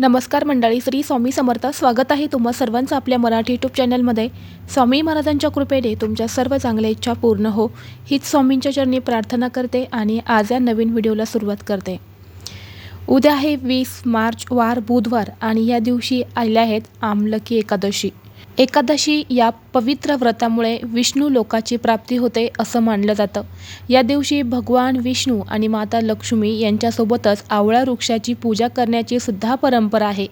नमस्कार मंडळी श्री स्वामी समर्थ. स्वागत आहे तुम्हा सर्वांचं आपल्या मराठी यूट्यूब चॅनलमध्ये स्वामी महाराजांच्या कृपेने तुमच्या सर्व चांगल्या इच्छा पूर्ण हो. हीच स्वामींच्या चरणी प्रार्थना करते आणि आज या नवीन व्हिडिओला सुरुवात करते. उद्या आहे वीस मार्च वार बुधवार आणि या दिवशी आल्या आहेत आमलकी एकादशी. एकादशी या पवित्र व्रतामुळे विष्णू लोकाची प्राप्ती होते असं मानलं जातं. या दिवशी भगवान विष्णू आणि माता लक्ष्मी यांच्यासोबतच आवळा वृक्षाची पूजा करण्याची सुद्धा परंपरा आहे.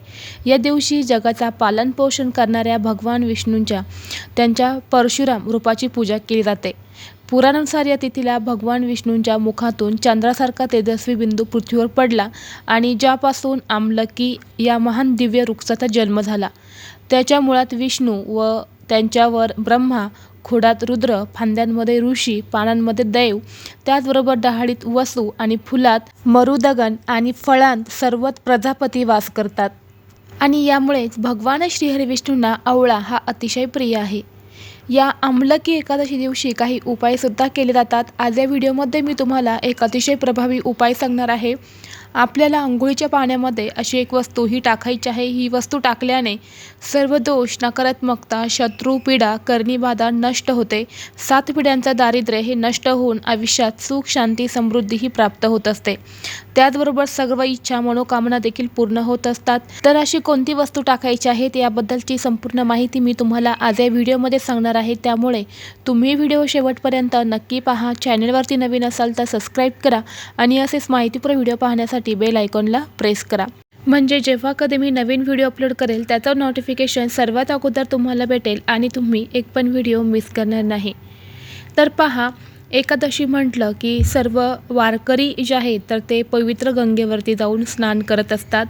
या दिवशी जगाचा पालनपोषण करणाऱ्या भगवान विष्णूंच्या त्यांच्या परशुराम रूपाची पूजा केली जाते. पुराणानुसार या तिथीला भगवान विष्णूंच्या मुखातून चंद्रासारखा तेजस्वी बिंदू पृथ्वीवर पडला आणि ज्यापासून आमलकी या महान दिव्य वृक्षाचा जन्म झाला. त्याच्या मुळात विष्णू व त्यांच्यावर ब्रह्मा खोडात रुद्र फांद्यांमध्ये ऋषी पानांमध्ये दैव त्याचबरोबर डहाळीत वसू आणि फुलात मरुदगण आणि फळांत सर्वच प्रजापती वास करतात. आणि यामुळेच भगवान श्रीहरी विष्णूंना आवळा हा अतिशय प्रिय आहे. या आमलकी एकादशी दिवशी काही उपायसुद्धा केले जातात. आज या व्हिडिओमध्ये मी तुम्हाला एक अतिशय प्रभावी उपाय सांगणार आहे. आपल्याला आंघोळीच्या पाण्यामध्ये अशी एक वस्तू ही टाकायची आहे. ही वस्तू टाकल्याने सर्व दोष नकारात्मकता शत्रू पीडा करणीबाधा नष्ट होते. सात पिढ्यांचा दारिद्र्य हे नष्ट होऊन आयुष्यात सुख शांती समृद्धी ही प्राप्त होत असते. त्याचबरोबर सर्व इच्छा मनोकामना देखील पूर्ण होत असतात. तर अशी कोणती वस्तू टाकायची आहे याबद्दलची संपूर्ण माहिती मी तुम्हाला आज या व्हिडिओमध्ये सांगणार आहे. त्यामुळे तुम्ही व्हिडिओ शेवटपर्यंत नक्की पहा. चॅनलवरती नवीन असाल तर सबस्क्राईब करा आणि असेच माहितीपूर्ण व्हिडिओ पाहण्यासाठी बेल आयकॉनला प्रेस करा. म्हणजे जेव्हा कधी मी नवीन व्हिडिओ अपलोड करेल त्याचं नोटिफिकेशन सर्वात अगोदर तुम्हाला भेटेल आणि तुम्ही एक पण व्हिडिओ मिस करणार नाही. तर पहा एकादशी म्हटलं की सर्व वारकरी जे आहेत तर ते पवित्र गंगेवरती जाऊन स्नान करत असतात.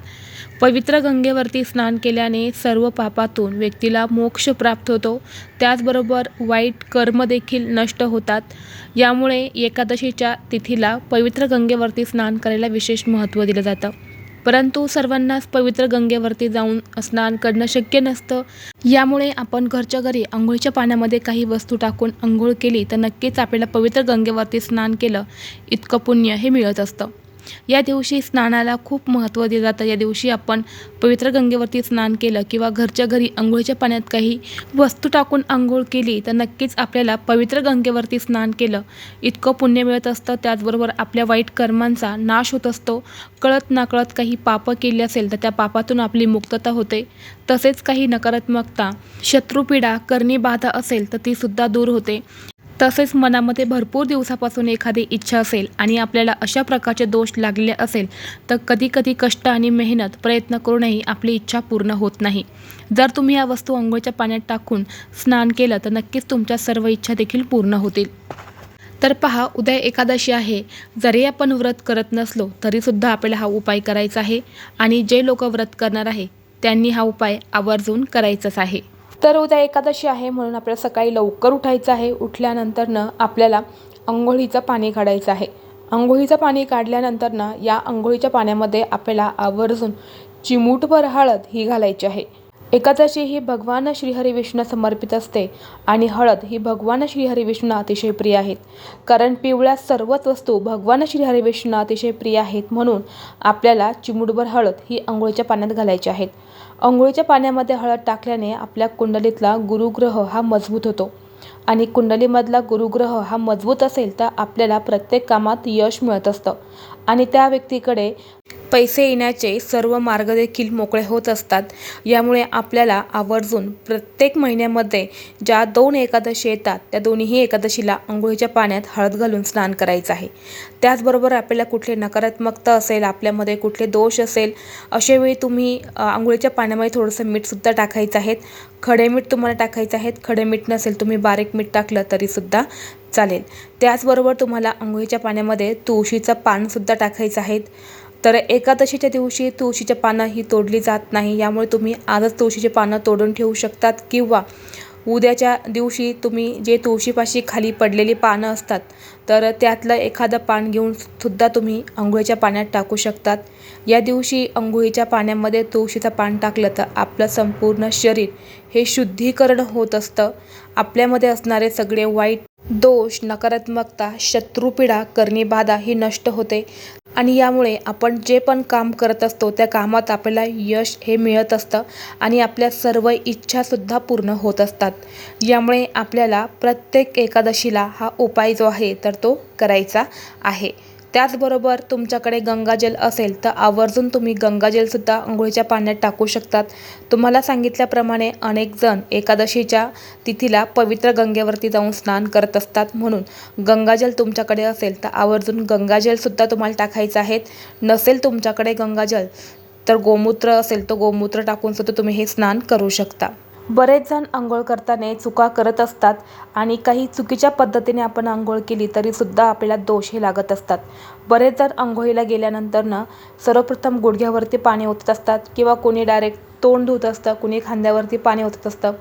पवित्र गंगेवरती स्नान केल्याने सर्व पापातून व्यक्तीला मोक्ष प्राप्त होतो. त्याचबरोबर वाईट कर्म देखील नष्ट होतात. यामुळे एकादशीच्या तिथीला पवित्र गंगेवरती स्नान करायला विशेष महत्त्व दिलं जातं. परंतु सर्वांनाच पवित्र गंगेवरती जाऊन स्नान करणं शक्य नसतं. यामुळे आपण घरच्या घरी आंघोळीच्या पाण्यामध्ये काही वस्तू टाकून आंघोळ केली तर नक्कीच आपल्याला पवित्र गंगेवरती स्नान केलं इतकं पुण्य हे मिळत असतं. या दिवशी स्नानाला खूप महत्त्व दिलं जातं. या दिवशी आपण पवित्र गंगेवरती स्नान केलं किंवा घरच्या घरी आंघोळीच्या पाण्यात काही वस्तू टाकून आंघोळ केली तर नक्कीच आपल्याला पवित्र गंगेवरती स्नान केलं. इतकं पुण्य मिळत असतं त्याचबरोबर आपल्या वाईट कर्मांचा नाश होत असतो. कळत नाकळत काही पापं केली असेल तर त्या पापातून आपली मुक्तता होते. तसेच काही नकारात्मकता शत्रुपीडा करणी बाधा असेल तर तीसुद्धा दूर होते. तसेच मनामध्ये भरपूर दिवसापासून एखादी इच्छा असेल आणि आपल्याला अशा प्रकारचे दोष लागले असेल तर कधी कधी कष्ट आणि मेहनत प्रयत्न करूनही आपली इच्छा पूर्ण होत नाही. जर तुम्ही या वस्तू आंघोळच्या पाण्यात टाकून स्नान केलं तर नक्कीच तुमच्या सर्व इच्छा देखील पूर्ण होतील. तर पहा उद्या एकादशी आहे. जरी आपण व्रत करत नसलो तरीसुद्धा आपल्याला हा उपाय करायचा आहे. आणि जे लोक व्रत करणार आहे त्यांनी हा उपाय आवर्जून करायचाच आहे. तर उद्या एकादशी आहे म्हणून आपल्याला सकाळी लवकर उठायचं आहे. उठल्यानंतरनं आपल्याला आंघोळीचं पाणी काढायचं आहे. आंघोळीचं पाणी काढल्यानंतरनं या आंघोळीच्या पाण्यामध्ये आपल्याला आवर्जून चिमूटभर हळद ही घालायची आहे. एकादशी ही भगवान श्रीहरी विष्णू समर्पित असते आणि हळद ही भगवान श्रीहरी विष्णू अतिशय प्रिय आहेत. कारण पिवळ्या सर्वच वस्तू भगवान श्रीहरी विष्णू अतिशय प्रिय आहेत म्हणून आपल्याला चिमुडभर हळद ही आंघोळीच्या पाण्यात घालायची आहेत आंघोळीच्या पाण्यामध्ये हळद टाकल्याने आपल्या कुंडलीतला गुरुग्रह हा मजबूत होतो. आणि कुंडलीमधला गुरुग्रह हा मजबूत असेल तर आपल्याला प्रत्येक कामात यश मिळत असतं. आणि त्या व्यक्तीकडे पैसे येण्याचे सर्व मार्ग देखील मोकळे होत असतात. यामुळे आपल्याला आवर्जून प्रत्येक महिन्यामध्ये ज्या दोन एकादशी येतात त्या दोन्हीही एकादशीला आंघोळीच्या पाण्यात हळद घालून स्नान करायचं आहे. त्याचबरोबर आपल्याला कुठले नकारात्मकता असेल आपल्यामध्ये कुठले दोष असेल अशावेळी तुम्ही आंघोळीच्या पाण्यामध्ये थोडंसं मीठसुद्धा टाकायचं आहेत खडे मीठ तुम्हाला टाकायचं आहेत खडे मीठ नसेल तुम्ही बारीक मीठ टाकलं तरीसुद्धा चालेल. त्याचबरोबर तुम्हाला आंघोळीच्या पाण्यामध्ये तुळशीचं पानसुद्धा टाकायचं आहे. तर एकादशीच्या दिवशी तुळशीचे पानं ही तोडली जात नाही. यामुळे तुम्ही आजच तुळशीचे पानं तोडून ठेवू शकतात किंवा उद्याच्या दिवशी तुम्ही जे तुळशीपाशी खाली पडलेली पानं असतात तर त्यातलं एखादं पान घेऊन सुद्धा तुम्ही अंघोळीच्या पाण्यात टाकू शकतात. या दिवशी अंघोळीच्या पाण्यामध्ये तुळशीचं पान टाकलं तर आपलं संपूर्ण शरीर हे शुद्धीकरण होत असतं. आपल्यामध्ये असणारे सगळे वाईट दोष नकारात्मकता शत्रुपीडा करणीबाधा ही नष्ट होते. आणि यामुळे आपण जे पण काम करत असतो त्या कामात आपल्याला यश हे मिळत असतं आणि आपल्या सर्व इच्छासुद्धा पूर्ण होत असतात. यामुळे आपल्याला प्रत्येक एकादशीला हा उपाय जो आहे तर तो करायचा आहे. त्याचबरोबर तुमच्याकडे गंगाजल असेल तर आवर्जून तुम्ही गंगाजलसुद्धा आंघोळीच्या पाण्यात टाकू शकतात. तुम्हाला सांगितल्याप्रमाणे अनेक जण एकादशीच्या तिथीला पवित्र गंगेवरती जाऊन स्नान करत असतात. म्हणून गंगाजल तुमच्याकडे असेल तर आवर्जून गंगाजलसुद्धा तुम्हाला टाकायचं आहे. नसेल तुमच्याकडे गंगाजल तर गोमूत्र असेल तर गोमूत्र टाकूनसुद्धा तुम्ही हे स्नान करू शकता. बरेच जण आंघोळ करताना चुका करत असतात आणि काही चुकीच्या पद्धतीने आपण आंघोळ केली तरीसुद्धा आपल्याला दोष हे लागत असतात. बरेच जण आंघोळीला गेल्यानंतरनं सर्वप्रथम गुडघ्यावरती पाणी ओतत असतात किंवा कोणी डायरेक्ट तोंड धुत असतं कुणी खांद्यावरती पाणी ओतत असतं.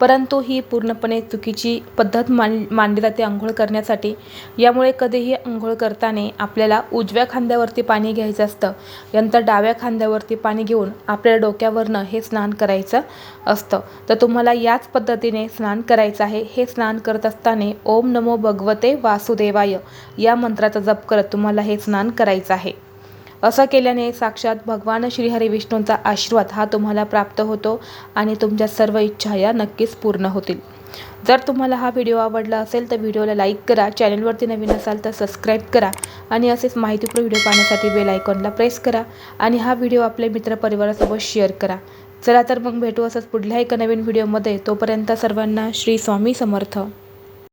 परंतु ही पूर्णपणे चुकीची पद्धत मान मांडली जाते आंघोळ करण्यासाठी. यामुळे कधीही आंघोळ करताना आपल्याला उजव्या खांद्यावरती पाणी घ्यायचं असतं. नंतर डाव्या खांद्यावरती पाणी घेऊन आपल्या डोक्यावरनं हे स्नान करायचं असतं. तर तुम्हाला याच पद्धतीने स्नान करायचं आहे. हे स्नान करत असताना ओम नमो भगवते वासुदेवाय या मंत्राचा जप करत तुम्हाला हे हे स्नान करायचं आहे. असं केल्याने साक्षात भगवान श्रीहरी विष्णूंचा आशीर्वाद हा तुम्हाला प्राप्त होतो आणि तुमच्या सर्व इच्छा या नक्कीच पूर्ण होतील. जर तुम्हाला हा व्हिडिओ आवडला असेल तर व्हिडिओला लाईक करा चॅनलवरती नवीन असाल तर सबस्क्राईब करा आणि असेच माहितीपूर्ण व्हिडिओ पाहण्यासाठी बेल आयकॉनला प्रेस करा आणि हा व्हिडिओ आपल्या मित्रपरिवारासोबत शेअर करा. चला तर मग भेटू असंच पुढल्या एका नवीन व्हिडिओमध्ये. तोपर्यंत सर्वांना श्री स्वामी समर्थ.